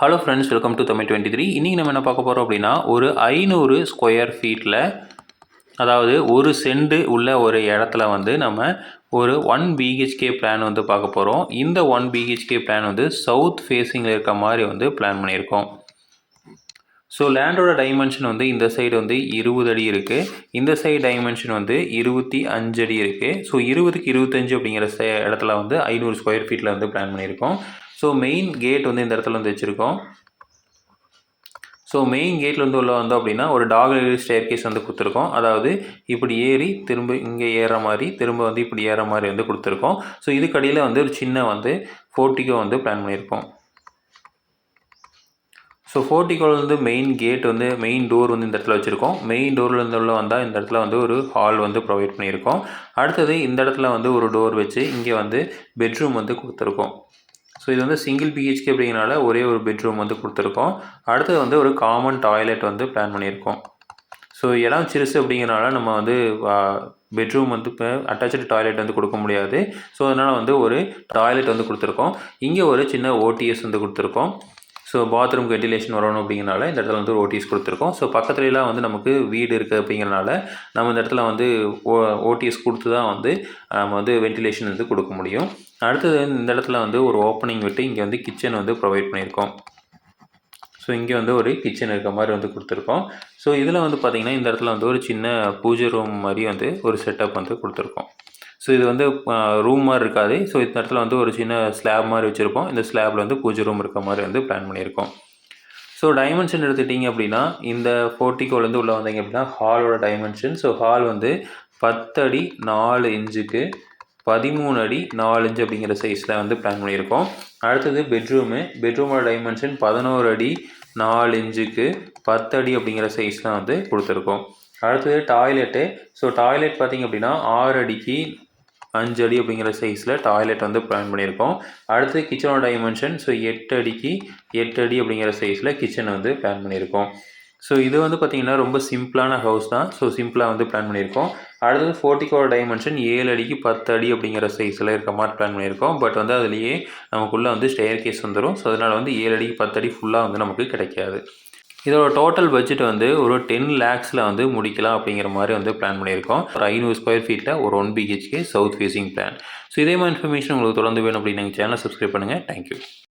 Hello friends welcome to Tamil twenty three இன்றைக்கி நம்ம என்ன பார்க்க போகிறோம் அப்படின்னா ஒரு ஐநூறு ஸ்கொயர் ஃபீட்டில் அதாவது ஒரு செண்டு உள்ள ஒரு இடத்துல வந்து நம்ம ஒரு ஒன் பிஹெச்கே பிளான் வந்து பார்க்க போகிறோம் இந்த ஒன் பிஹெச்கே பிளான் வந்து சவுத் ஃபேஸிங்கில் இருக்க மாதிரி வந்து பிளான் பண்ணியிருக்கோம். ஸோ லேண்டோட டைமென்ஷன் வந்து இந்த சைடு வந்து இருபது அடி இருக்குது இந்த சைடு டைமென்ஷன் வந்து இருபத்தி அஞ்சு அடி இருக்குது ஸோ இருபதுக்கு இருபத்தஞ்சு அப்படிங்கிற இடத்துல வந்து ஐநூறு ஸ்கொயர் ஃபீட்டில் வந்து பிளான் பண்ணியிருக்கோம். ஸோ மெயின் கேட் வந்து இந்த இடத்துல வந்து வச்சுருக்கோம். ஸோ மெயின் கேட்டில் வந்து உள்ள வந்தோம் அப்படின்னா ஒரு டாக் ஸ்டேர் கேஸ் வந்து கொடுத்துருக்கோம். அதாவது இப்படி ஏறி திரும்ப இங்கே ஏற மாதிரி திரும்ப வந்து இப்படி ஏற மாதிரி வந்து கொடுத்துருக்கோம். ஸோ இதுக்கடியில் வந்து ஒரு சின்ன வந்து ஃபோர்ட்டிகோ வந்து பிளான் பண்ணியிருக்கோம். ஸோ ஃபோர்ட்டிகோவில் வந்து மெயின் கேட் வந்து மெயின் டோர் வந்து இந்த இடத்துல வச்சுருக்கோம். மெயின் டோர்லேருந்து உள்ள வந்தால் இந்த இடத்துல வந்து ஒரு ஹால் வந்து ப்ரொவைட் பண்ணியிருக்கோம். அடுத்தது இந்த இடத்துல வந்து ஒரு டோர் வச்சு இங்கே வந்து பெட்ரூம் வந்து கொடுத்துருக்கோம். ஸோ இது வந்து சிங்கிள் பிஹெச்கே அப்படிங்கிறனால ஒரே ஒரு பெட்ரூம் வந்து கொடுத்துருக்கோம். அடுத்தது வந்து ஒரு காமன் டாய்லெட் வந்து பிளான் பண்ணியிருக்கோம். ஸோ இடம் சிறுசு அப்படிங்கிறனால நம்ம வந்து பெட்ரூம் வந்து இப்போ அட்டாச்சு டாய்லெட் வந்து கொடுக்க முடியாது. ஸோ அதனால் வந்து ஒரு டாய்லெட் வந்து கொடுத்துருக்கோம். இங்கே ஒரு சின்ன ஓடிஎஸ் வந்து கொடுத்துருக்கோம். ஸோ பாத்ரூம் வெண்டிலேஷன் வரணும் அப்படிங்கிறனால இந்த இடத்துல வந்து ஒரு ஓடிஎஸ் கொடுத்துருக்கோம். ஸோ பக்கத்துலலாம் வந்து நமக்கு வீடு இருக்குது அப்படிங்கிறனால நம்ம இந்த இடத்துல வந்து ஓ ஓடிஎஸ் கொடுத்து தான் வந்து நம்ம வந்து வெண்டிலேஷன் வந்து கொடுக்க முடியும். அடுத்தது இந்த இடத்துல வந்து ஒரு ஓப்பனிங் விட்டு இங்கே வந்து கிச்சன் வந்து ப்ரொவைட் பண்ணியிருக்கோம். ஸோ இங்கே வந்து ஒரு கிச்சன் இருக்க மாதிரி வந்து கொடுத்துருக்கோம். ஸோ இதில் வந்து பார்த்திங்கன்னா இந்த இடத்துல வந்து ஒரு சின்ன பூஜை ரூம் மாதிரி வந்து ஒரு செட்டப் வந்து கொடுத்துருக்கோம். ஸோ இது வந்து ரூம் மாதிரி இருக்காது. ஸோ இந்த இடத்துல வந்து ஒரு சின்ன ஸ்லாப் மாதிரி வச்சுருப்போம். இந்த ஸ்லாபில் வந்து பூஜை ரூம் இருக்க மாதிரி வந்து பிளான் பண்ணியிருக்கோம். ஸோ டைமென்ஷன் எடுத்துட்டிங்க அப்படின்னா இந்த ஃபோர்ட்டிக்கோலேருந்து உள்ளே வந்தீங்க அப்படின்னா ஹாலோட டைமென்ஷன் ஸோ ஹால் வந்து பத்தடி நாலு இன்ச்சுக்கு பதிமூணு அடி நாலு இன்ச்சு அப்படிங்கிற சைஸில் வந்து பிளான் பண்ணியிருக்கோம். அடுத்தது பெட்ரூமு பெட்ரூமோட டைமென்ஷன் பதினோரு அடி நாலு இன்ச்சுக்கு பத்து அடி அப்படிங்கிற சைஸில் வந்து கொடுத்துருக்கோம். அடுத்தது டாய்லெட்டு ஸோ டாய்லெட் பார்த்திங்க அப்படின்னா ஆறு அடிக்கு அஞ்சு அடி அப்படிங்கிற சைஸில் டாய்லெட் வந்து பிளான் பண்ணியிருக்கோம். அடுத்து கிச்சனோட டைமென்ஷன் ஸோ எட்டு அடிக்கு எட்டு அடி அப்படிங்கிற சைஸில் கிச்சன் வந்து பிளான் பண்ணியிருக்கோம். ஸோ இது வந்து பார்த்திங்கன்னா ரொம்ப சிம்பிளான ஹவுஸ் தான். ஸோ சிம்பிளாக வந்து பிளான் பண்ணியிருக்கோம். அடுத்தது ஃபோர்ட்டிக்கோட டைமென்ஷன் ஏழு அடிக்கு பத்து அடி அப்படிங்கிற சைஸில் இருக்க மாதிரி பிளான் பண்ணியிருக்கோம். பட் வந்து அதுலேயே நமக்குள்ளே வந்து ஸ்டேர் கேஸ் வந்துடும் ஸோ அதனால் வந்து ஏழு அடிக்கு பத்து அடி ஃபுல்லாக வந்து நமக்கு கிடைக்காது. இதோட டோட்டல் பட்ஜெட் வந்து ஒரு டென் லேக்ஸில் வந்து முடிக்கலாம் அப்படிங்கிற மாதிரி வந்து பிளான் பண்ணியிருக்கோம். ஒரு ஐநூறு ஸ்கொயர் ஃபீட்டில் ஒரு one BHK south facing plan so இதே மாதிரி இன்ஃபர்மேஷன் உங்களுக்கு தொடர்ந்து வேணும் அப்படின்னு நீங்கள் சேனல் சப்ஸ்கிரைப் பண்ணுங்கள் தேங்க்யூ